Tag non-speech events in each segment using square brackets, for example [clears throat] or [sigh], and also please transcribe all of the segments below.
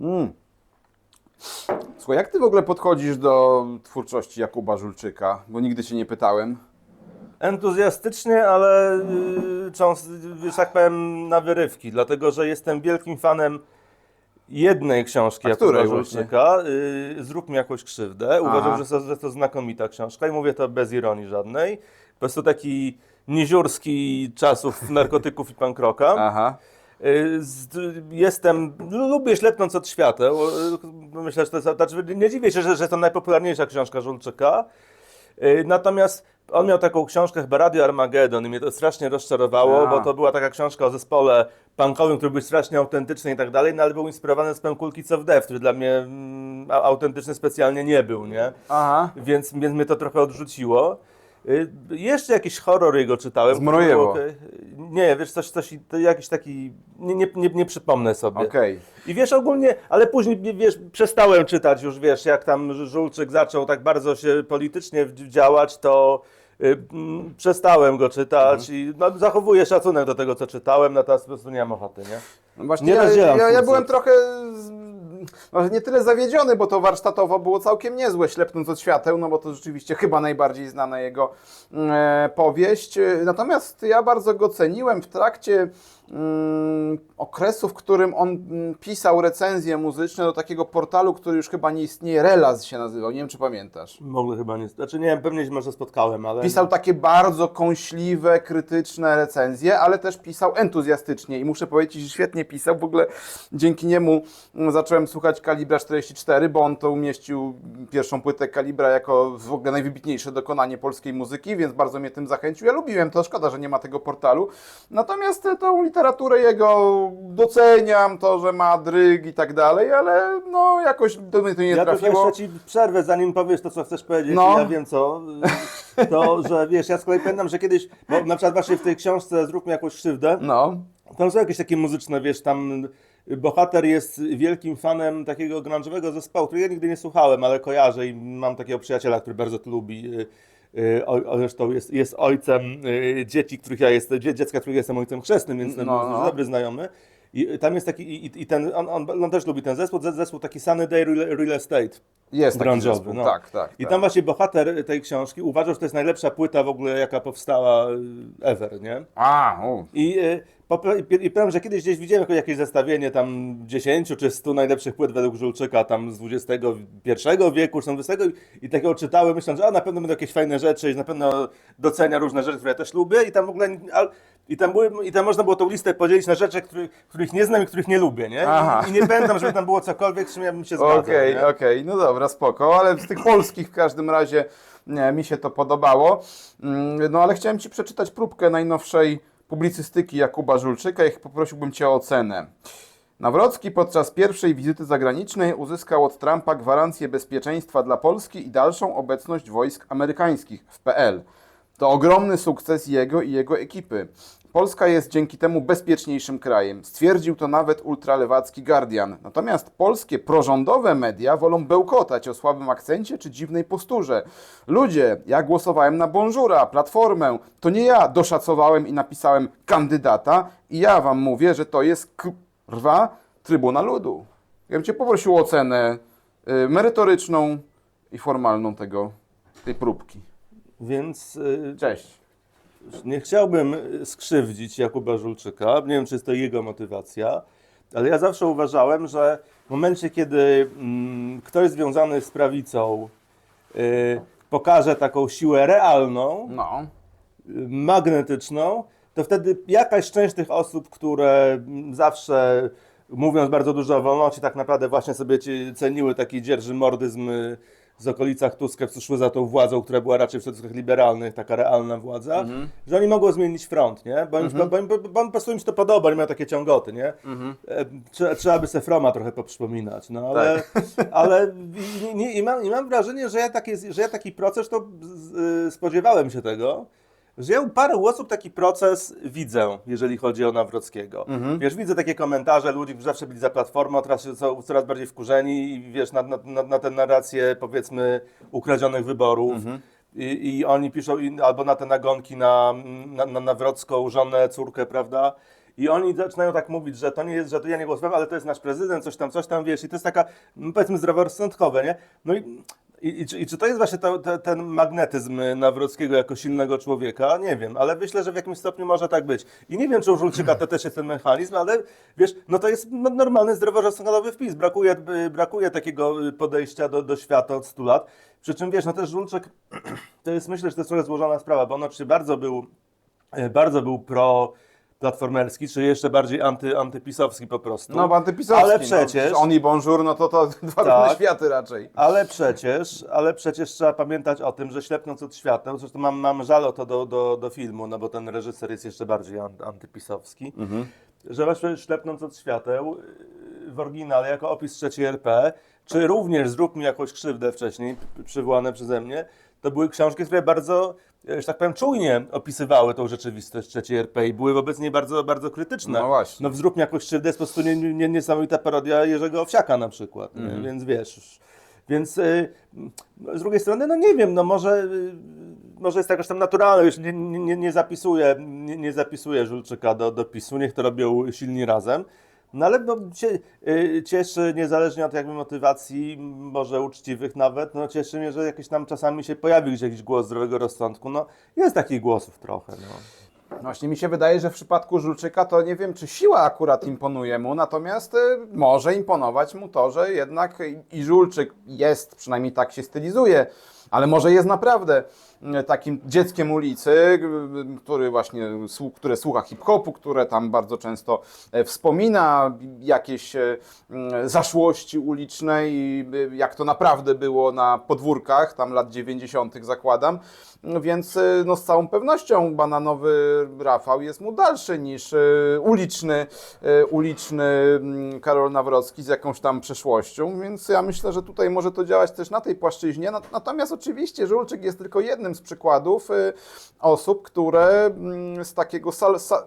Mm. Słuchaj, jak ty w ogóle podchodzisz do twórczości Jakuba Żulczyka? Bo nigdy cię nie pytałem. Entuzjastycznie, ale yy, że tak powiem, na wyrywki, dlatego że jestem wielkim fanem jednej książki A Jakuba której Żulczyka, yy, Zrób mi jakąś krzywdę. Uważam, że to, że to znakomita książka i mówię to bez ironii żadnej. Po prostu taki niziurski czasów narkotyków i pankroka. Aha. Y, Jestem, lubię ślepnąc od świateł. Y, Myślę, że to jest, znaczy nie dziwię się, że, że to najpopularniejsza książka Żulczyka. Y, Natomiast on miał taką książkę chyba Radio Armageddon i mnie to strasznie rozczarowało, A. bo to była taka książka o zespole punkowym, który był strasznie autentyczny i tak dalej, no ale był inspirowany z Kids of Death, który dla mnie mm, autentyczny specjalnie nie był, nie? Aha. Więc, więc mnie to trochę odrzuciło. Y, Jeszcze jakiś horror jego czytałem. Zmrojewo. był. Nie, wiesz, coś, coś to jakiś taki, nie, nie, nie, nie przypomnę sobie. Okej. I wiesz, ogólnie, ale później, wiesz, przestałem czytać już, wiesz, jak tam Żulczyk zaczął tak bardzo się politycznie w- działać, to y, mm, przestałem go czytać Mhm. i no, zachowuję szacunek do tego, co czytałem, natomiast po prostu nie mam ochoty, nie? No właśnie, Nie ja, rozdzielam ja, ja byłem trochę z, może nie tyle zawiedziony, bo to warsztatowo było całkiem niezłe, ślepnąc od świateł, no bo to rzeczywiście chyba najbardziej znana jego e, powieść. E, Natomiast ja bardzo go ceniłem w trakcie mm, okresu, w którym on mm, pisał recenzje muzyczne do takiego portalu, który już chyba nie istnieje, Relaz się nazywał, nie wiem czy pamiętasz. Mogę chyba nie, znaczy nie wiem, pewnie się może spotkałem, ale... Pisał takie bardzo kąśliwe, krytyczne recenzje, ale też pisał entuzjastycznie i muszę powiedzieć, że świetnie pisał. W ogóle dzięki niemu mm, zacząłem słuchać Kalibra 44, bo on to umieścił pierwszą płytę Kalibra jako w ogóle najwybitniejsze dokonanie polskiej muzyki, więc bardzo mnie tym zachęcił. Ja lubiłem to, szkoda, że nie ma tego portalu. Natomiast e, tą literaturę jego doceniam, to, że ma dryg i tak dalej, ale no jakoś do mnie to nie Ja trafiło. jeszcze ci przerwę, zanim powiesz to, co chcesz powiedzieć, No. ja wiem co. To, że wiesz, ja z kolei pamiętam, że kiedyś, bo na przykład właśnie w tej książce Zrób mi jakąś krzywdę, No, tam są jakieś takie muzyczne, wiesz, tam bohater jest wielkim fanem takiego grunge'owego zespołu, którego ja nigdy nie słuchałem, ale kojarzę i mam takiego przyjaciela, który bardzo to lubi. Y, O, zresztą jest, jest ojcem y, dzieci, których ja jestem, dzie, dziecka, których jestem ojcem chrzestnym, więc No, no, no. dobry znajomy. I tam jest taki, i, i ten, on, on, on też lubi ten zespół, zes- zespół taki Sunny Day Real, Real Estate. jest taki Grunge'owy, zespół. no. Tak, tak. I tak. tam właśnie bohater tej książki uważał, że to jest najlepsza płyta w ogóle, jaka powstała y, ever, nie? A, u. I, y, i, i powiem, że kiedyś gdzieś widziałem jakieś zestawienie tam 10 czy 100 najlepszych płyt według Żulczyka tam z XXI wieku, czy tam XX i, takiego czytałem, myśląc, że a, na pewno będą jakieś fajne rzeczy i na pewno docenia różne rzeczy, które ja też lubię i tam w ogóle, i tam, były, i tam można było tą listę podzielić na rzeczy, których, których nie znam i których nie lubię, nie? Aha. I, I nie pamiętam, żeby tam było cokolwiek, z czym ja bym się zgadzał. Okej, nie? okej, no dobra, spoko, ale z tych polskich w każdym razie nie, mi się to podobało. Mm, No ale chciałem Ci przeczytać próbkę najnowszej publicystyki Jakuba Żulczyka i poprosiłbym Cię o ocenę. Nawrocki podczas pierwszej wizyty zagranicznej uzyskał od Trumpa gwarancję bezpieczeństwa dla Polski i dalszą obecność wojsk amerykańskich w PL. To ogromny sukces jego i jego ekipy. Polska jest dzięki temu bezpieczniejszym krajem. Stwierdził to nawet ultralewacki Guardian. Natomiast polskie prorządowe media wolą bełkotać o słabym akcencie czy dziwnej posturze. Ludzie, ja głosowałem na Bonżura, Platformę. To nie ja doszacowałem i napisałem kandydata i ja wam mówię, że to jest krwa Trybuna Ludu. Ja bym Cię poprosił o ocenę y, merytoryczną i formalną tego, tej próbki. Więc y, Cześć. Nie chciałbym y, skrzywdzić Jakuba Żulczyka, nie wiem, czy jest to jego motywacja, ale ja zawsze uważałem, że w momencie, kiedy mm, ktoś związany z prawicą y, pokaże taką siłę realną, No. magnetyczną, to wtedy jakaś część tych osób, które mm, zawsze mówiąc bardzo dużo o wolności, tak naprawdę właśnie sobie ceniły taki dzierży mordyzm z okolicach Tuska, co szły za tą władzą, która była raczej w środowiskach liberalnych, taka realna władza, że oni mogą zmienić front, nie? Bo, im, bo, im, bo, bo po prostu im się to podoba, nie mają takie ciągoty, nie? E, Trzeba, trzeba by se Froma trochę poprzypominać, no ale, [laughs] ale i, i, i, mam, i mam wrażenie, że ja, taki, że ja taki proces, to spodziewałem się tego, że ja u paru osób taki proces widzę, jeżeli chodzi o Nawrockiego. Wiesz, widzę takie komentarze ludzi, którzy zawsze byli za Platformą, teraz są coraz bardziej wkurzeni i wiesz, na, na, na, na tę narrację powiedzmy ukradzionych wyborów. I, I oni piszą, i, albo na te nagonki na, na, na Nawrocką żonę, córkę, prawda? i oni zaczynają tak mówić, że to nie jest, że to ja nie głosowałem, ale to jest nasz prezydent, coś tam, coś tam, wiesz, i to jest taka, no, powiedzmy, zdroworozsądkowe, nie? No i, i, i, czy, i czy to jest właśnie to, te, ten magnetyzm Nawrockiego jako silnego człowieka? Nie wiem, ale myślę, że w jakimś stopniu może tak być. I nie wiem, czy u Żulczyka to też jest ten mechanizm, ale wiesz, no to jest no, normalny zdroworozsądkowy wpis. Brakuje, y, brakuje takiego y, podejścia do, do świata od 100 lat. Przy czym wiesz, no też Żulczyk [clears throat] to jest myślę, że to jest trochę złożona sprawa, bo on oczywiście bardzo był, e, bardzo był pro platformerski, czy jeszcze bardziej anty, antypisowski po prostu. No, bo antypisowski. Ale no, przecież- on i bonjour, no to to [laughs] dwa Tak. różne światy raczej. Ale przecież, ale przecież trzeba pamiętać o tym, że ślepnąc od świateł, zresztą mam, mam żal o to do, do, do filmu, no bo ten reżyser jest jeszcze bardziej an, antypisowski, że właśnie ślepnąc od świateł w oryginale jako opis trzeciej RP, czy również zrób mi jakąś krzywdę wcześniej, przywołane przeze mnie, to były książki, które bardzo, że tak powiem, czujnie opisywały tą rzeczywistość trzeciej RP i były wobec niej bardzo, bardzo krytyczne. No właśnie. No w Zrób mi jakąś krzywdę jest po prostu nie, nie, niesamowita parodia Jerzego Owsiaka na przykład? Mhm. więc wiesz... Więc y, no, z drugiej strony, no nie wiem, no może, y, może jest jakoś tam naturalne, już nie, nie, nie zapisuję, nie, nie zapisuję Żulczyka do, do PiSu, niech to robią silni razem. No ale no, y, cieszy, niezależnie od jakby motywacji, może uczciwych nawet, no cieszy mnie, że jakiś tam czasami się pojawi gdzieś jakiś głos zdrowego rozsądku. No jest takich głosów trochę, no. Właśnie mi się wydaje, że w przypadku Żulczyka to nie wiem, czy siła akurat imponuje mu, natomiast y, może imponować mu to, że jednak i Żulczyk jest, przynajmniej tak się stylizuje, ale może jest naprawdę y, takim dzieckiem ulicy, który właśnie, które słucha hip-hopu, które tam bardzo często e, wspomina jakieś e, mm, zaszłości uliczne i y, jak to naprawdę było na podwórkach, tam lat 90. zakładam. No Więc no, z całą pewnością bananowy Rafał jest mu dalszy niż uliczny, uliczny mm, Karol Nawrocki z jakąś tam przeszłością, więc ja myślę, że tutaj może to działać też na tej płaszczyźnie. Nat- Natomiast oczywiście Żulczyk jest tylko jednym z przykładów y, osób, które mm, z takiego sal... Sa...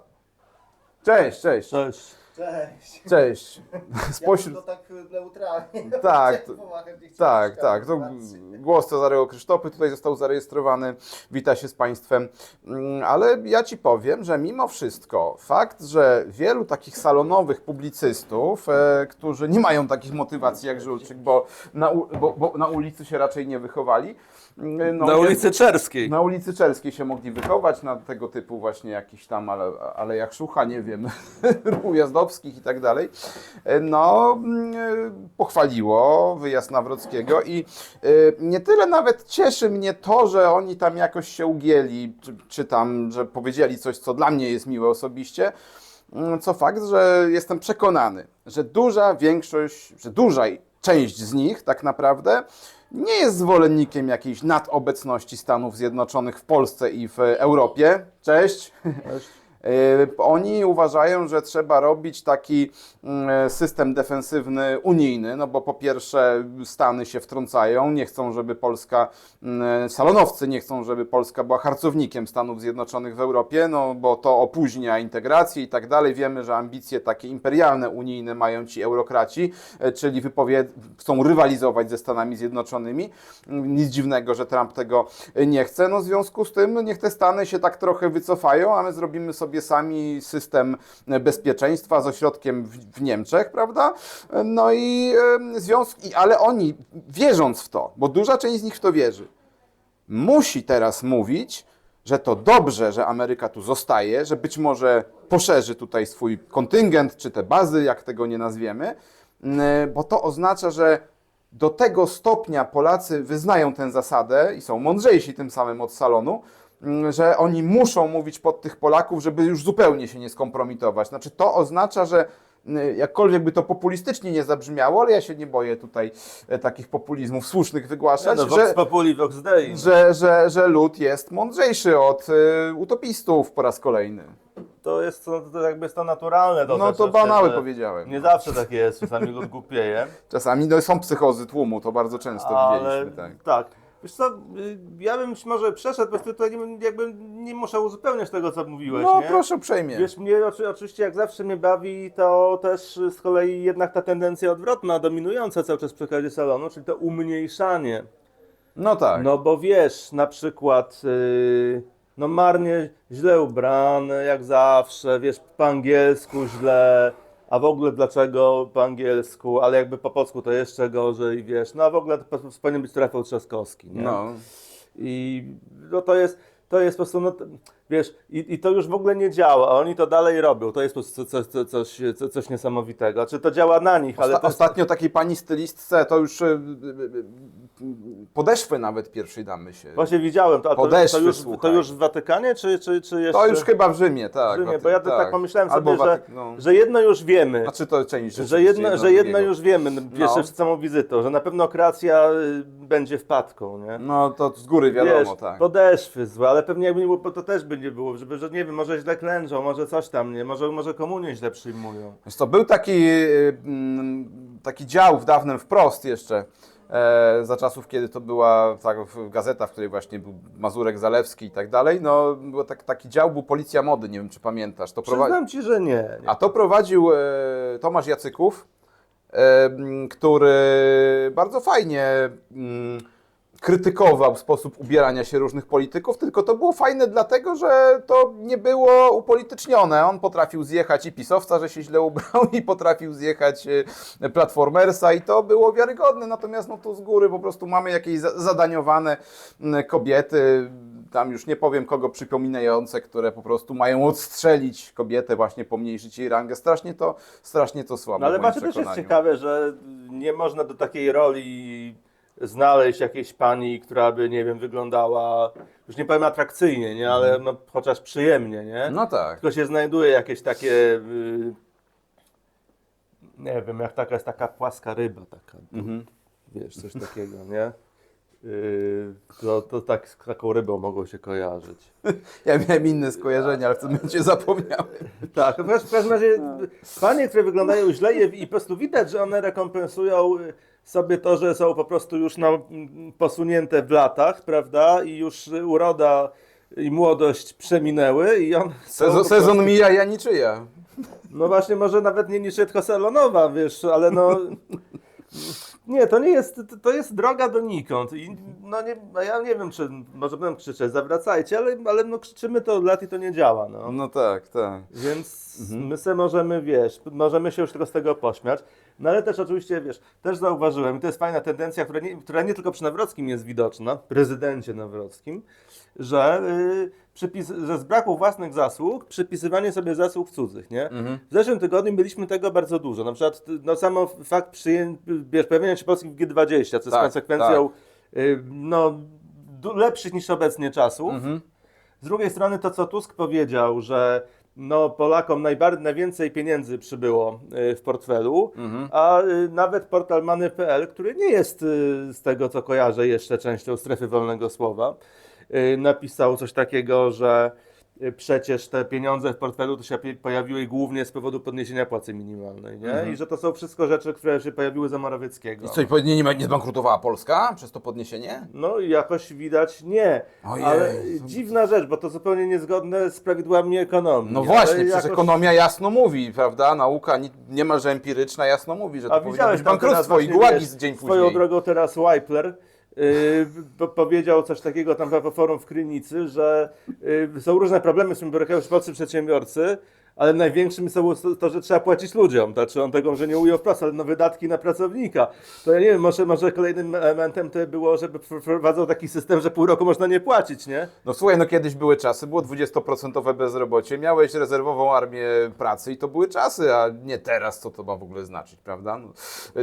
Cześć, cześć, Cześć. Cześć. cześć. Ja Spośród... to tak neutralnie. [laughs] Tak, pomachać, nie chciałem Tak, tak. To głos Cezarego Krzysztofy tutaj został zarejestrowany. Wita się z Państwem. Mm, Ale ja Ci powiem, że mimo wszystko fakt, że wielu takich salonowych publicystów, e, którzy nie mają takich motywacji jak Żulczyk, bo na, u, bo, bo na ulicy się raczej nie wychowali. mm, no Na ulicy Czerskiej. na ulicy Czelskiej się mogli wychować, na tego typu właśnie jakichś tam ale, alejach Szucha, nie wiem, [laughs] I tak dalej. No, mm, pochwaliło wyjazd Nawrockiego i y, nie tyle nawet cieszy mnie to, że oni tam jakoś się ugięli, czy, czy tam, że powiedzieli coś, co dla mnie jest miłe osobiście, mm, co fakt, że jestem przekonany, że duża większość, że duża część z nich tak naprawdę nie jest zwolennikiem jakiejś nadobecności Stanów Zjednoczonych w Polsce i w Europie. Cześć. Y, Oni uważają, że trzeba robić taki mm, system defensywny unijny, no bo po pierwsze Stany się wtrącają, nie chcą, żeby Polska, mm, salonowcy nie chcą, żeby Polska była harcownikiem Stanów Zjednoczonych w Europie, no bo to opóźnia integrację i tak dalej. Wiemy, że ambicje takie imperialne unijne mają ci eurokraci, e, czyli wypowie- chcą rywalizować ze Stanami Zjednoczonymi. Mm, Nic dziwnego, że Trump tego e, nie chce. No w związku z tym no niech te Stany się tak trochę wycofają, a my zrobimy sobie sami system bezpieczeństwa z ośrodkiem w, w Niemczech, prawda? No i e, związk, i- ale oni wierząc w to, bo duża część z nich w to wierzy, musi teraz mówić, że to dobrze, że Ameryka tu zostaje, że być może poszerzy tutaj swój kontyngent, czy te bazy, jak tego nie nazwiemy, bo to oznacza, że do tego stopnia Polacy wyznają tę zasadę i są mądrzejsi tym samym od salonu, że oni muszą mówić pod tych Polaków, żeby już zupełnie się nie skompromitować. Znaczy to oznacza, że mm, jakkolwiek by to populistycznie nie zabrzmiało, ale ja się nie boję tutaj e, takich populizmów słusznych wygłaszać, No, że, Vox Populi, Dei. że, że, że lud jest mądrzejszy od y, utopistów po raz kolejny. To jest to, to jakby jest to naturalne. No dosyć, to że- banały że powiedziałem. Nie zawsze tak jest, czasami lud głupieje. [laughs] Czasami no, są psychozy tłumu, to bardzo często Ale widzieliśmy. Tak. tak. Wiesz co, y, ja bym może przeszedł, bo tutaj nie, jakby nie muszę uzupełniać tego, co mówiłeś, No nie? proszę uprzejmie. Wiesz, mnie oczy, oczywiście jak zawsze mnie bawi to też z kolei jednak ta tendencja odwrotna, dominująca cały czas w przekazie salonu, czyli to umniejszanie. No tak. No bo wiesz, na przykład yy, no marnie źle ubrane, jak zawsze, wiesz, po angielsku źle, a w ogóle dlaczego po angielsku, ale jakby po polsku to jeszcze gorzej, wiesz, no a w ogóle to po- powinien być Rafał Trzaskowski, nie? No. I no to jest, to jest po prostu, no, wiesz, i, i to już w ogóle nie działa, a oni to dalej robią. To jest coś, coś, coś, coś, niesamowitego. Czy to działa na nich, ale Osta- to, Ostatnio takiej pani stylistce to już e, e, e, podeszwy nawet pierwszej damy się. właśnie widziałem, to, a to, to, Podeszwy, już, to słuchaj. już w Watykanie, czy, czy, czy jeszcze... To już chyba w Rzymie, tak. w Rzymie, bo ja tak, pomyślałem sobie, Albo że, Watyk- no. że jedno już wiemy. Znaczy to część Że rzeczywiście jedno, że jedno już wiemy, no, jeszcze No. przed samą wizytą, że na pewno kreacja y, będzie wpadką, nie? No to z góry wiadomo, Wiesz, tak. podeszwy złe, ale pewnie jakby nie było, to też by nie było, żeby, że nie wiem, może źle klęczą, może coś tam, nie, może, może komunię źle przyjmują. Wiesz co, był taki, y, mm, taki dział w dawnym wprost jeszcze, e, za czasów, kiedy to była tak, gazeta, w której właśnie był Mazurek Zalewski i tak dalej, no był tak, taki dział, był Policja Mody, nie wiem czy pamiętasz. To. Przyznam ci, że nie. nie. A to prowadził e, Tomasz Jacyków, e, m, który bardzo fajnie mm, krytykował sposób ubierania się różnych polityków, tylko to było fajne dlatego, że to nie było upolitycznione. On potrafił zjechać i pisowca, że się źle ubrał, [laughs] i potrafił zjechać e, platformersa i to było wiarygodne. Natomiast no tu z góry po prostu mamy jakieś za- zadaniowane kobiety, tam już nie powiem kogo przypominające, które po prostu mają odstrzelić kobietę, właśnie pomniejszyć jej rangę. Strasznie to, strasznie to słabo. No ale właśnie też jest ciekawe, że nie można do takiej roli znaleźć jakiejś pani, która by, nie wiem, wyglądała, już nie powiem atrakcyjnie, nie, ale no, chociaż przyjemnie, nie? No tak. Tylko się znajduje jakieś takie, y, nie wiem, jak taka jest taka płaska ryba taka, Mhm. wiesz, coś takiego, nie? Y, to, to tak z taką rybą mogą się kojarzyć. [laughs] Ja miałem inne skojarzenia, ale w tym momencie zapomniałem. [laughs] Tak, w każdym w każdym razie panie, które wyglądają źle i i po prostu widać, że one rekompensują y, sobie to, że są po prostu już no, posunięte w latach, prawda? I już uroda i młodość przeminęły i on Sezon, sezon mija, ja niczyja. No właśnie, może nawet nie niż tylko salonowa, wiesz, ale no... Nie, to nie jest, to- jest droga donikąd i no nie, ja nie wiem, czy może będę krzyczeć, zawracajcie, ale, ale no krzyczymy to od lat i to nie działa, no. No tak, tak. Więc my se możemy, wiesz, możemy się już tylko z tego pośmiać. No ale też oczywiście, wiesz, też zauważyłem, i to jest fajna tendencja, która nie, która nie tylko przy Nawrockim jest widoczna, prezydencie Nawrockim, że, y, przypis, że z braku własnych zasług przypisywanie sobie zasług cudzych, nie? W zeszłym tygodniu mieliśmy tego bardzo dużo. Na przykład no, samo fakt wiesz, pojawienia się Polski w G20, co jest Tak, konsekwencją y, no, lepszych niż obecnie czasów. Mhm. Z drugiej strony to, co Tusk powiedział, że no, Polakom najbar- najwięcej pieniędzy przybyło y, w portfelu, Mhm. a y, nawet portal Many.pl, który nie jest y, z tego, co kojarzę, jeszcze częścią strefy wolnego słowa, napisał coś takiego, że przecież te pieniądze w portfelu to się pojawiły głównie z powodu podniesienia płacy minimalnej, nie? I że to są wszystko rzeczy, które się pojawiły za Morawieckiego. I co, i nie, nie, zbankrutowała Polska przez to podniesienie? No i jakoś widać nie. Ojej. Ale dziwna rzecz, bo to zupełnie niezgodne z prawidłami ekonomii. No właśnie, przecież jakoś- ekonomia jasno mówi, prawda? Nauka ni- niemalże empiryczna jasno mówi, że to A powinno widziałeś być bankructwo i gułagi dzień Swoją później. drogą teraz Wipler yy, po- powiedział coś takiego tam po forum w Krynicy, że yy, są różne problemy, z którymi borykają się polscy przedsiębiorcy, ale największym są to, że trzeba płacić ludziom. Znaczy on tego może nie ujął wprost, ale no wydatki na pracownika. To ja nie wiem, może, może kolejnym elementem to było, żeby wprowadzał taki system, że pół roku można nie płacić, nie? No słuchaj, no kiedyś były czasy, było 20% bezrobocie, miałeś rezerwową armię pracy i to były czasy, a nie teraz, co to ma w ogóle znaczyć, prawda? No,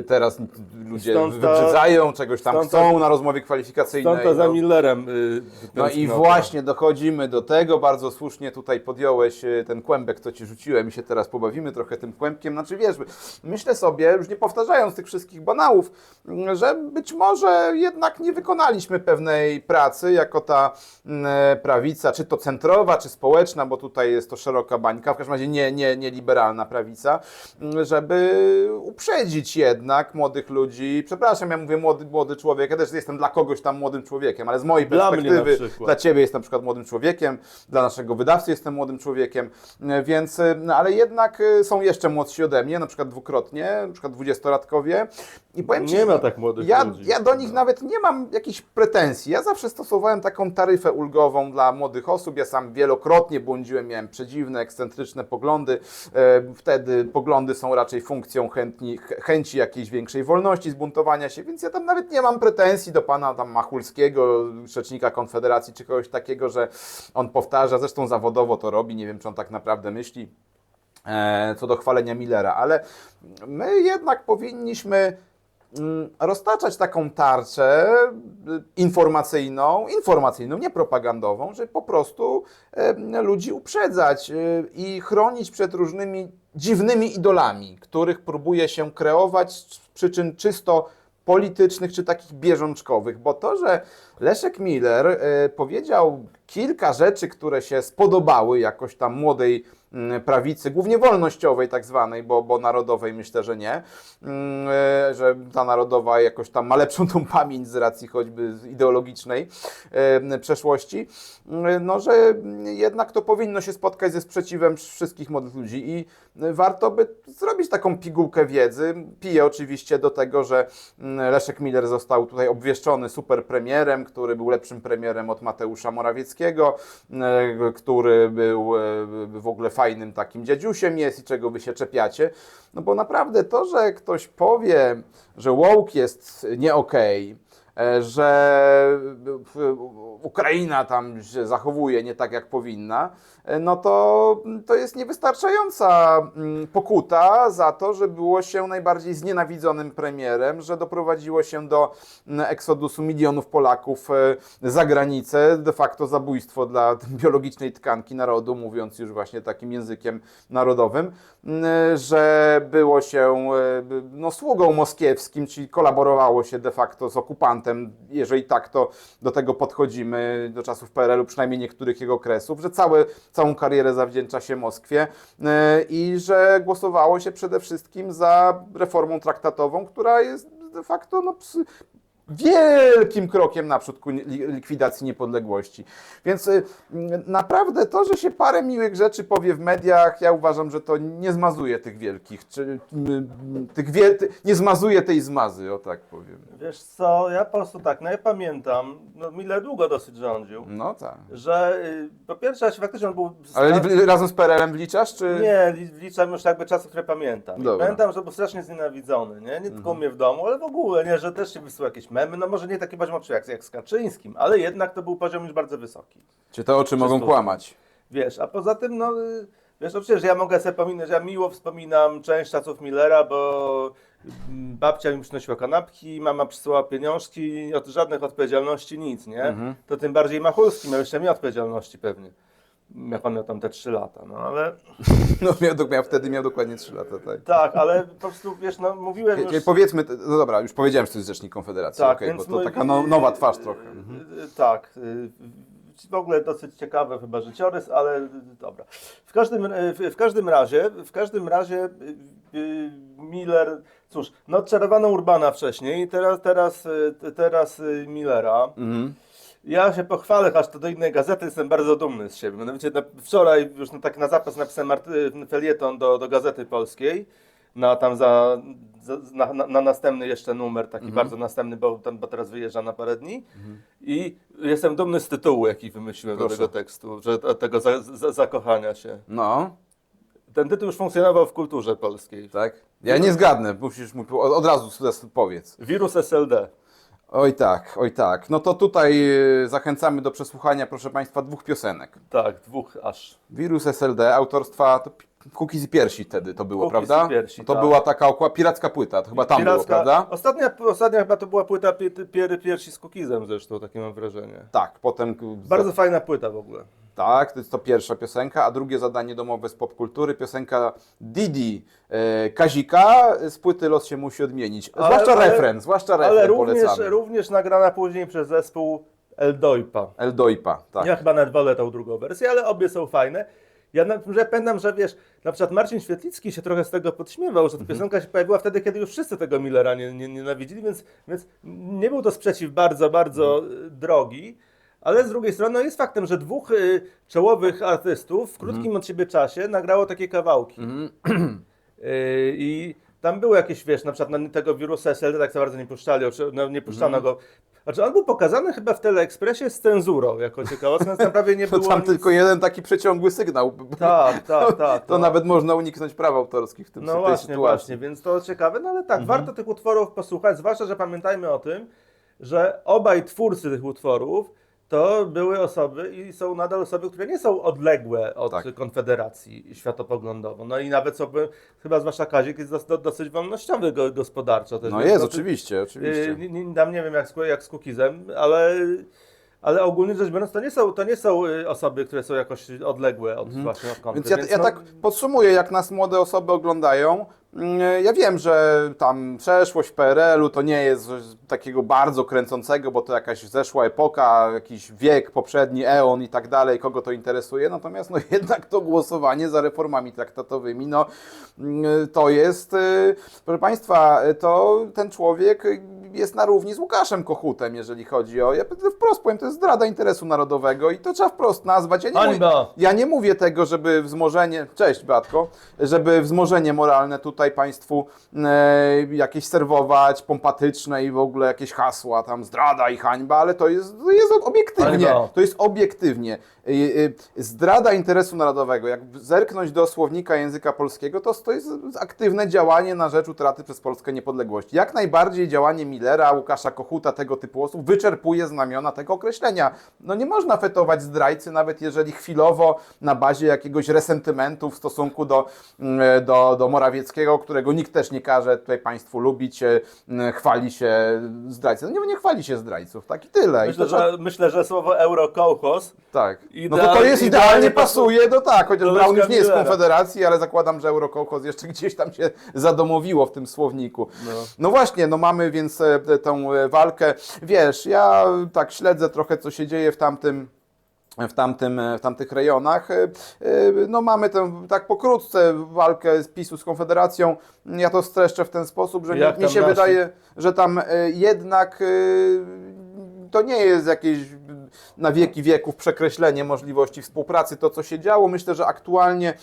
teraz ludzie to- wybrzydzają, czegoś tam stąd to- chcą na rozmowie kwalifikacyjnej. Stąd to za no. Millerem. Yy, No i tęsknota. właśnie dochodzimy do tego, bardzo słusznie tutaj podjąłeś e, ten kłębek, co Ci rzuciłem i się teraz pobawimy trochę tym kłębkiem. Znaczy wiesz, myślę sobie, już nie powtarzając tych wszystkich banałów, że być może jednak nie wykonaliśmy pewnej pracy jako ta m, e, prawica, czy to centrowa, czy społeczna, bo tutaj jest to szeroka bańka, w każdym razie nie, nie, nie liberalna prawica, żeby uprzedzić jednak młodych ludzi. Przepraszam, ja mówię młody, młody człowiek, ja też jestem dla kogoś tam młodym człowiekiem, ale z mojej Dla perspektywy, dla Ciebie jest na przykład młodym człowiekiem, dla naszego wydawcy jestem młodym człowiekiem, więc Więc, y, no, ale jednak y, są jeszcze młodsi ode mnie, na przykład dwukrotnie, na przykład dwudziestolatkowie. I powiem ci, Nie ma tak młodych ja, ludzi. ja do nich nawet nie mam jakichś pretensji. Ja zawsze stosowałem taką taryfę ulgową dla młodych osób. Ja sam wielokrotnie błądziłem, miałem przedziwne, ekscentryczne poglądy. E, Wtedy poglądy są raczej funkcją chętni, ch- chęci jakiejś większej wolności, zbuntowania się, więc ja tam nawet nie mam pretensji do pana tam Machulskiego, rzecznika Konfederacji, czy kogoś takiego, że on powtarza, zresztą zawodowo to robi, nie wiem, czy on tak naprawdę myśli e, co do chwalenia Millera, ale my jednak powinniśmy mm, roztaczać taką tarczę y, informacyjną, informacyjną, nie propagandową, żeby po prostu em, ludzi uprzedzać y, i chronić przed różnymi dziwnymi idolami, których próbuje się kreować z przyczyn czysto politycznych czy takich bieżączkowych, bo to, że Leszek Miller y, powiedział kilka rzeczy, które się spodobały jakoś tam młodej mm, prawicy, głównie wolnościowej tak zwanej, bo, bo narodowej myślę, że nie, Mm, e, że ta narodowa jakoś tam ma lepszą tą pamięć z racji choćby ideologicznej e, przeszłości, Mm, no że jednak to powinno się spotkać ze sprzeciwem wszystkich młodych ludzi i warto by zrobić taką pigułkę wiedzy. Piję oczywiście do tego, że Leszek Miller został tutaj obwieszczony super premierem, który był lepszym premierem od Mateusza Morawieckiego, e, który był e, w ogóle fajnym takim dziadziusiem jest i czego wy się czepiacie. No bo naprawdę to, że ktoś powie, że woke jest nie okej, e, że Ukraina tam się zachowuje nie tak jak powinna, no to, to jest niewystarczająca mm, pokuta za to, że było się najbardziej znienawidzonym premierem, że doprowadziło się do mm, eksodusu milionów Polaków e, za granicę, de facto zabójstwo dla [laughs] biologicznej tkanki narodu, mówiąc już właśnie takim językiem narodowym, mm, że było się e, no, sługą moskiewskim, czyli kolaborowało się de facto z okupantem, jeżeli tak, to do tego podchodzimy do czasów PRL-u, przynajmniej niektórych jego okresów, że całe, całą karierę zawdzięcza się Moskwie e, i że głosowało się przede wszystkim za reformą traktatową, która jest de facto no, wielkim krokiem naprzód ku li- likwidacji niepodległości. Więc y, naprawdę to, że się parę miłych rzeczy powie w mediach, ja uważam, że to nie zmazuje tych wielkich, czy y, y, tych wie, ty, nie zmazuje tej zmazy, o tak powiem. Wiesz co, ja po prostu tak, no ja pamiętam, no Miller długo dosyć rządził, No tak. że po pierwsze, ja się faktycznie on był... Ale razem z PRL-em wliczasz, czy... Nie, li- wliczam już jakby czasy, które pamiętam. Pamiętam, że był strasznie znienawidzony, nie? Nie tylko u mnie w domu, ale w ogóle, nie? Że też się wysyła jakieś memy, no może nie taki poziom jak, jak z Kaczyńskim, ale jednak to był poziom już bardzo wysoki. Czy te oczy mogą kłamać? Wiesz, a poza tym, no, y, wiesz, no przecież ja mogę sobie pominąć, że ja miło wspominam część czasów Millera, bo mm, babcia mi przynosiła kanapki, mama przysyłała pieniążki, od żadnych odpowiedzialności, nic, nie? Mhm. To tym bardziej Machulski miał jeszcze mniej odpowiedzialności pewnie. Jak on miał tam te 3 lata, no ale [laughs] No miał, miał, wtedy miał dokładnie 3 lata, tak. tak, ale po prostu, wiesz, no mówiłem Wie- już... wie- Powiedzmy, no dobra, już powiedziałem, że to jest rzecznik Konfederacji, Tak, okej, więc bo to mój- taka no, nowa twarz trochę. Mhm. Y, y, Tak. y, W ogóle dosyć ciekawy chyba życiorys, ale dobra. W każdym, w, w każdym razie, w każdym razie Miller, cóż, no odczarowano Urbana wcześniej, teraz, teraz, teraz Millera. Mhm. Ja się pochwalę, aż to do innej gazety, jestem bardzo dumny z siebie. Mianowicie na, wczoraj już na, tak na zapas napisałem arty- felieton do, do Gazety Polskiej, na tam za, za na, na, na następny jeszcze numer, taki bardzo następny, bo, tam, bo teraz wyjeżdża na parę dni. I jestem dumny z tytułu, jaki wymyśliłem Proszę. do tego tekstu, że tego za, za, zakochania się. No, Ten tytuł już funkcjonował w kulturze polskiej. tak. Ja nie zgadnę, musisz mu od, od razu powiedz. Wirus SLD. Oj tak, oj tak. No to tutaj y, zachęcamy do przesłuchania, proszę Państwa, dwóch piosenek. Tak, dwóch aż. Wirus SLD, autorstwa to Cookies i Piersi wtedy to było, Cookies prawda? i Piersi, to tak. była taka okła, piracka płyta, to chyba tam było, Piracka- prawda? Ostatnia, ostatnia chyba to była płyta pie, pier, Piersi z Cookiesem zresztą, takie mam wrażenie. Tak, potem... Bardzo fajna płyta w ogóle. Tak, to jest to pierwsza piosenka, a drugie zadanie domowe z popkultury, piosenka Didi e, Kazika z płyty Los się musi odmienić. Ale- Zwłaszcza ale- refren, zwłaszcza refren Ale również, polecamy. również nagrana później przez zespół Eldoipa. El Doipa, tak. Ja chyba nawet wolę tą drugą wersję, ale obie są fajne. Ja na, że pamiętam, że wiesz, na przykład Marcin Świetlicki się trochę z tego podśmiewał, że ta piosenka się pojawiła wtedy, kiedy już wszyscy tego Millera nie, nie, nienawidzili, więc, więc nie był to sprzeciw bardzo, bardzo y, drogi. Ale z drugiej strony no jest faktem, że dwóch y, czołowych artystów w krótkim Mhm. od siebie czasie nagrało takie kawałki. [clears throat] Y, I tam było jakieś, wiesz, na przykład na tego wirusa SLD tak za bardzo nie puszczali, oczy- no, nie puszczano Mhm. go. Znaczy on był pokazany chyba w Teleekspresie z cenzurą jako ciekawostka, więc tam prawie nie [laughs] To było tam nic... tylko jeden taki przeciągły sygnał. Tak, tak, [laughs] tak. To no. nawet można uniknąć praw autorskich w tym No tej właśnie, sytuacji. właśnie, więc to ciekawe, no ale tak, Mhm. warto tych utworów posłuchać, zwłaszcza, że pamiętajmy o tym, że obaj twórcy tych utworów to były osoby i są nadal osoby, które nie są odległe od Tak. Konfederacji światopoglądowo. No i nawet są, chyba zwłaszcza Kazik jest dos, do, dosyć wolnościowy go, gospodarczo. Też, No jest, oczywiście, oczywiście. Yy, nie, nie, tam nie wiem jak, z- jak z Kukizem, ale, ale ogólnie rzecz biorąc to nie są, to nie są y, osoby, które są jakoś odległe od, właśnie od konfy. Więc ja, ja no, tak podsumuję, jak nas młode osoby oglądają. Mm, Ja wiem, że tam przeszłość w PRL-u to nie jest coś takiego bardzo kręcącego, bo to jakaś zeszła epoka, jakiś wiek poprzedni, eon i tak dalej, kogo to interesuje. Natomiast no [laughs] jednak to głosowanie za reformami traktatowymi, no mm, to jest, y, proszę Państwa, to ten człowiek jest na równi z Łukaszem Kochutem, jeżeli chodzi o, ja wprost powiem, to jest zdrada interesu narodowego i to trzeba wprost nazwać. Ja nie mówię, ja nie mówię tego, żeby wzmożenie, cześć Batko, żeby wzmożenie moralne tutaj Państwu e, jakieś serwować, pompatyczne i w ogóle jakieś hasła, tam zdrada i hańba, ale to jest, jest obiektywnie, Hańba. to jest obiektywnie. Zdrada interesu narodowego, jak zerknąć do słownika języka polskiego, to, to jest aktywne działanie na rzecz utraty przez Polskę niepodległości. Jak najbardziej działanie Millera, Łukasza Kochuta, tego typu osób wyczerpuje znamiona tego określenia. No nie można fetować zdrajcy, nawet jeżeli chwilowo na bazie jakiegoś resentymentu w stosunku do, mm, do, do Morawieckiego, którego nikt też nie każe tutaj Państwu lubić, e, mm, chwali się zdrajcy. No nie, nie chwali się zdrajców, tak i tyle. I Myślę, to trzeba- że, myślę, że słowo eurokołchos tak. No to to jest idealnie pasuje do tak, chociaż do Brown już nie jest z. Konfederacji, ale zakładam, że Eurokołchoz jeszcze gdzieś tam się zadomowiło w tym słowniku. No. No właśnie, no mamy więc e, tę- e, walkę. Wiesz, ja tak śledzę trochę, co się dzieje w tamtym w, tamtym, e, w tamtych rejonach. No mamy tę tak pokrótce walkę z PiSu z Konfederacją. Ja to streszczę w ten sposób, że mi, Jak mi tam się nasi? wydaje, że tam jednak to nie jest jakieś na wieki wieków przekreślenie możliwości współpracy, to co się działo. Myślę, że aktualnie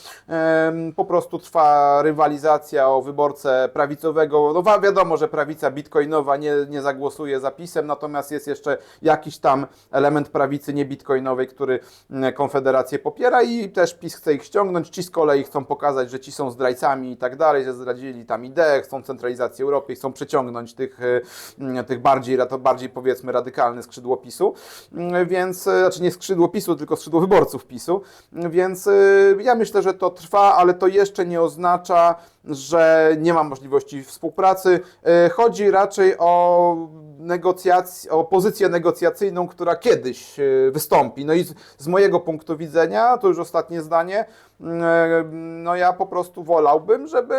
po prostu trwa rywalizacja o wyborcę prawicowego. No wiadomo, że prawica bitcoinowa nie, nie zagłosuje za PiSem, natomiast jest jeszcze jakiś tam element prawicy niebitcoinowej, który mm, Konfederację popiera i też PiS chce ich ściągnąć. Ci z kolei chcą pokazać, że ci są zdrajcami i tak dalej, że zdradzili tam ideę, chcą centralizacji Europy i chcą przyciągnąć tych, e, mm, tych bardziej, bardziej powiedzmy radykalne skrzydło PiSu. Mm, Więc, e, znaczy nie skrzydło PiSu, tylko skrzydło wyborców PiSu. Mm, Więc ja myślę, że to trwa, ale to jeszcze nie oznacza, że nie ma możliwości współpracy. Chodzi raczej o negocjac- o pozycję negocjacyjną, która kiedyś wystąpi. No i z, z mojego punktu widzenia, to już ostatnie zdanie, no ja po prostu wolałbym, żeby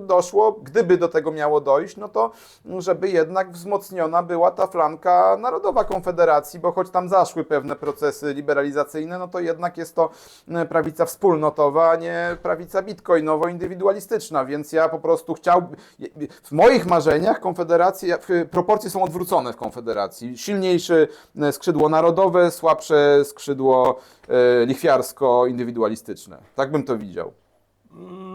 doszło, gdyby do tego miało dojść, no to żeby jednak wzmocniona była ta flanka narodowa Konfederacji, bo choć tam zaszły pewne procesy liberalizacyjne, no to jednak jest to prawica wspólnotowa, a nie prawica bitcoinowo-indywidualistyczna, więc ja po prostu chciałbym, w moich marzeniach Konfederacja, proporcje są odwrócone w Konfederacji. Silniejsze skrzydło narodowe, słabsze skrzydło e, Tak bym to widział.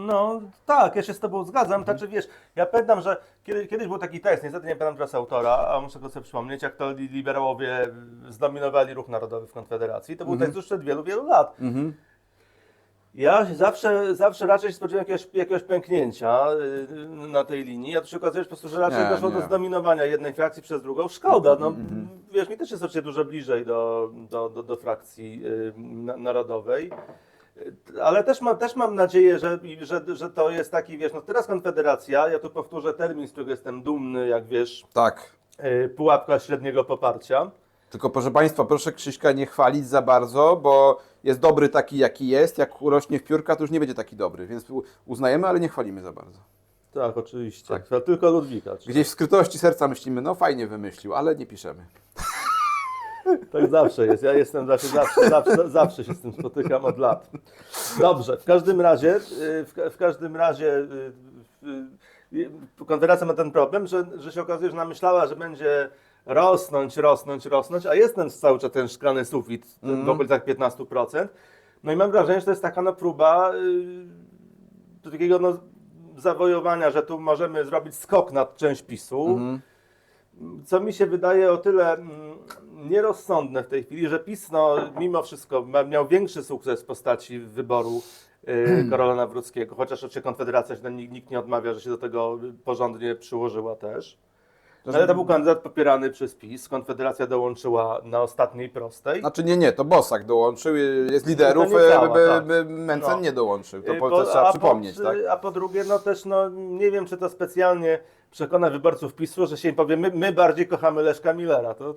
No tak, ja się z Tobą zgadzam. Znaczy wiesz, ja pamiętam, że kiedy, kiedyś był taki tekst, niestety nie pamiętam teraz autora, a muszę go sobie przypomnieć, jak to li- liberałowie zdominowali ruch narodowy w Konfederacji. To był tekst już przed wielu, wielu lat. Ja się zawsze, zawsze raczej się spodziewałem jakiegoś, jakiegoś pęknięcia y, na tej linii, a tu się okazuje że po prostu, że raczej Nie, doszło nie. do zdominowania jednej frakcji przez drugą. Szkoda, no wiesz, mi też jest oczywiście dużo bliżej do, do, do, do frakcji y, na, narodowej. Ale też mam, też mam nadzieję, że, że, że to jest taki, wiesz, no teraz Konfederacja, ja tu powtórzę termin, z którego jestem dumny, jak wiesz, Tak. y, pułapka średniego poparcia. Tylko proszę Państwa, proszę Krzyśka nie chwalić za bardzo, bo jest dobry taki, jaki jest. Jak urośnie w piórka, to już nie będzie taki dobry. Więc uznajemy, ale nie chwalimy za bardzo. Tak, oczywiście. Tylko Ludwika. czy- Gdzieś w skrytości serca myślimy, no fajnie wymyślił, ale nie piszemy. Tak zawsze jest. Ja jestem zawsze, zawsze, zawsze, zawsze się z tym spotykam od lat. Dobrze, w każdym razie, y, w, w każdym razie y, y, Konfederacja ma ten problem, że, że się okazuje, że namyślała, że będzie rosnąć, rosnąć, rosnąć, a jest ten cały czas ten szklany sufit Mhm. w okolicach 15%. No i mam wrażenie, że to jest taka no, próba yy, takiego no, zawojowania, że tu możemy zrobić skok na część PiSu. Mhm. Co mi się wydaje o tyle mm, nierozsądne w tej chwili, że PiS no, mimo wszystko miał większy sukces w postaci wyboru y, [clears throat] Karola Nawrockiego, chociaż oczywiście Konfederacja, się, nikt, nie odmawia, że się do tego porządnie przyłożyła też. Ale to był kandydat popierany przez PiS, Konfederacja dołączyła na ostatniej prostej. Znaczy nie, nie, to Bosak dołączył, jest liderów, No e, by, tak. by Mencen No. nie dołączył, to Y, po, trzeba a przypomnieć, po, tak? A po drugie, no też no, nie wiem, czy to specjalnie przekona wyborców PiSu, że się im powie, my, my bardziej kochamy Leszka Millera. To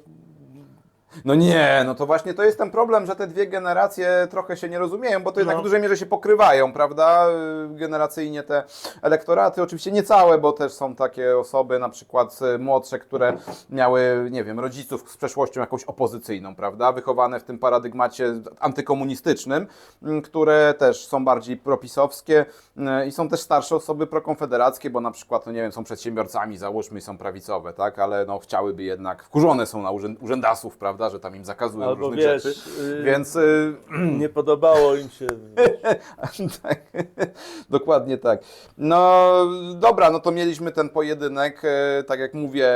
No nie, no to właśnie to jest ten problem, że te dwie generacje trochę się nie rozumieją, bo to jednak No. w dużej mierze się pokrywają, prawda? Y, Generacyjnie te elektoraty, oczywiście nie całe, bo też są takie osoby, na przykład y, młodsze, które miały, nie wiem, rodziców z przeszłością jakąś opozycyjną, prawda? Wychowane w tym paradygmacie antykomunistycznym, mm, które też są bardziej propisowskie y, i są też starsze osoby prokonfederackie, bo na przykład, no nie wiem, są przedsiębiorcami, załóżmy, i są prawicowe, tak? Ale no chciałyby jednak, wkurzone są na urzęd, urzędasów, prawda? Że tam im zakazują Albo różnych wiesz, rzeczy. y, Więc y, [clears throat] nie podobało im się. [laughs] tak, dokładnie tak. No dobra, no to mieliśmy ten pojedynek, e, tak jak mówię.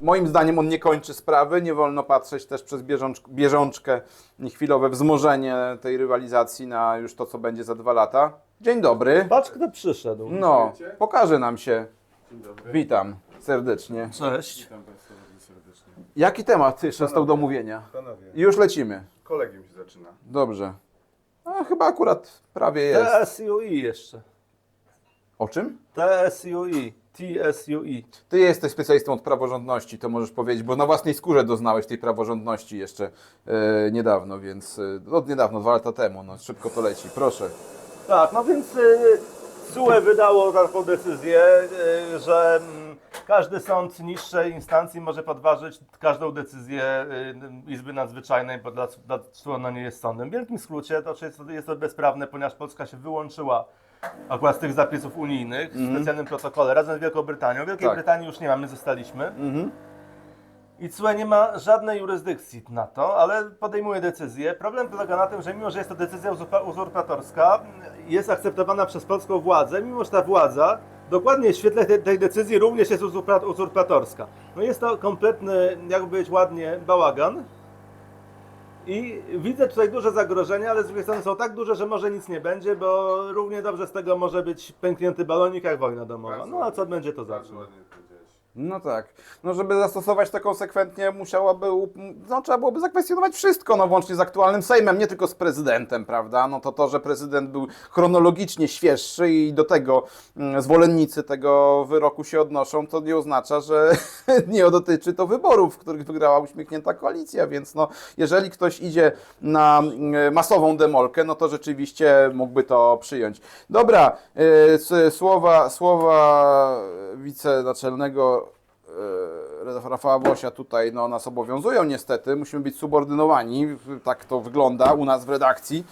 Moim zdaniem on nie kończy sprawy. Nie wolno patrzeć też przez bieżączk, bieżączkę i chwilowe wzmożenie tej rywalizacji na już to, co będzie za dwa lata. Dzień dobry. Patrz, kto przyszedł. No, pokaże nam się. Witam serdecznie. Cześć. Witam. Jaki temat jeszcze został do omówienia? Panowie, I już lecimy. kolegium się zaczyna. Dobrze. A, chyba akurat prawie jest. TSUI jeszcze. O czym? TSUI. TSUI. Ty jesteś specjalistą od praworządności, to możesz powiedzieć, bo na własnej skórze doznałeś tej praworządności jeszcze e, niedawno, więc e, od niedawno, dwa lata temu, no szybko to leci, proszę. Tak, no więc y, wydało taką decyzję, y, że mm, każdy sąd niższej instancji może podważyć każdą decyzję y, Izby Nadzwyczajnej, bo dla, dla CUE ona nie jest sądem. W wielkim skrócie to jest, jest to bezprawne, ponieważ Polska się wyłączyła akurat z tych zapisów unijnych w specjalnym protokole razem z Wielką Brytanią. Wielkiej Tak. Brytanii już nie ma, my zostaliśmy. Mhm. I CUE nie ma żadnej jurysdykcji na to, ale podejmuje decyzję. Problem polega na tym, że mimo, że jest to decyzja uzurpa- uzurpatorska, jest akceptowana przez polską władzę, mimo że ta władza dokładnie w świetle tej, tej decyzji również jest uzurpa- uzurpatorska. No jest to kompletny, jakby powiedzieć ładnie, bałagan. I widzę tutaj duże zagrożenia, ale z drugiej strony są tak duże, że może nic nie będzie, bo równie dobrze z tego może być pęknięty balonik jak wojna domowa. No a co będzie, to zawsze. No tak. No żeby zastosować to konsekwentnie, musiałaby, no trzeba byłoby zakwestionować wszystko, no włącznie z aktualnym Sejmem, nie tylko z prezydentem, prawda? No to to, że prezydent był chronologicznie świeższy i do tego mm, zwolennicy tego wyroku się odnoszą, to nie oznacza, że [laughs] nie dotyczy to wyborów, w których wygrała uśmiechnięta koalicja, więc no jeżeli ktoś idzie na mm, masową demolkę, no to rzeczywiście mógłby to przyjąć. Dobra, y, słowa, słowa wicenaczelnego Rafała Wosia tutaj no, nas obowiązują niestety. Musimy być subordynowani. Tak to wygląda u nas w redakcji.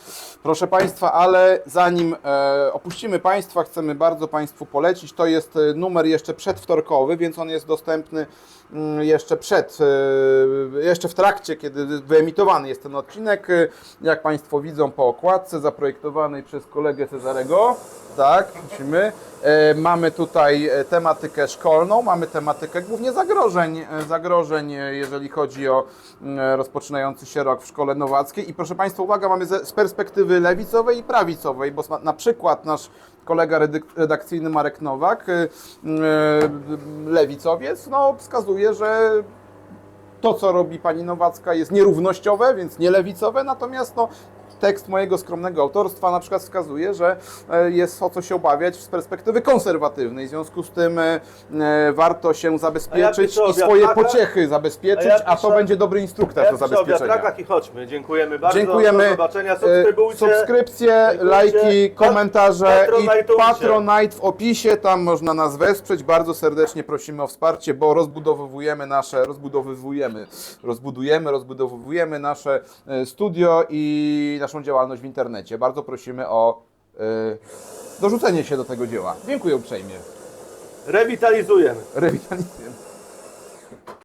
Proszę Państwa, ale zanim e, opuścimy Państwa, chcemy bardzo Państwu polecić. To jest e, numer jeszcze przedwtorkowy, więc on jest dostępny jeszcze przed, e, jeszcze w trakcie, kiedy wyemitowany jest ten odcinek. E, Jak Państwo widzą po okładce, zaprojektowanej przez kolegę Cezarego. Tak, musimy. E, mamy tutaj e, tematykę szkolną, mamy tematykę głównie zagrożeń, e, zagrożeń, jeżeli chodzi o mm, rozpoczynający się rok w szkole nowackiej. I proszę Państwa, uwaga, mamy z perspektywy lewicowej i prawicowej, bo na przykład nasz kolega redakcyjny Marek Nowak, e, e, lewicowiec, no, wskazuje, że to, co robi pani Nowacka jest nierównościowe, więc nie lewicowe, natomiast no, tekst mojego skromnego autorstwa na przykład wskazuje, że e, jest o co się obawiać z perspektywy konserwatywnej. W związku z tym e, e, warto się zabezpieczyć o i swoje wiatrakach, pociechy zabezpieczyć, a a, ja to piszę- będzie dobry instruktaż Ja do zabezpieczenia. wiatrakach i chodźmy. Dziękujemy bardzo. Dziękujemy. Do zobaczenia. Subskrybujcie. Subskrypcje, Dziękujcie. lajki, komentarze i. Patronite w opisie, tam można nas wesprzeć. Bardzo serdecznie prosimy o wsparcie, bo rozbudowujemy nasze, rozbudowujemy, rozbudujemy, rozbudowujemy nasze studio i naszą działalność w internecie. Bardzo prosimy o e, dorzucenie się do tego dzieła. Dziękuję uprzejmie. Rewitalizujemy. Rewitalizujemy.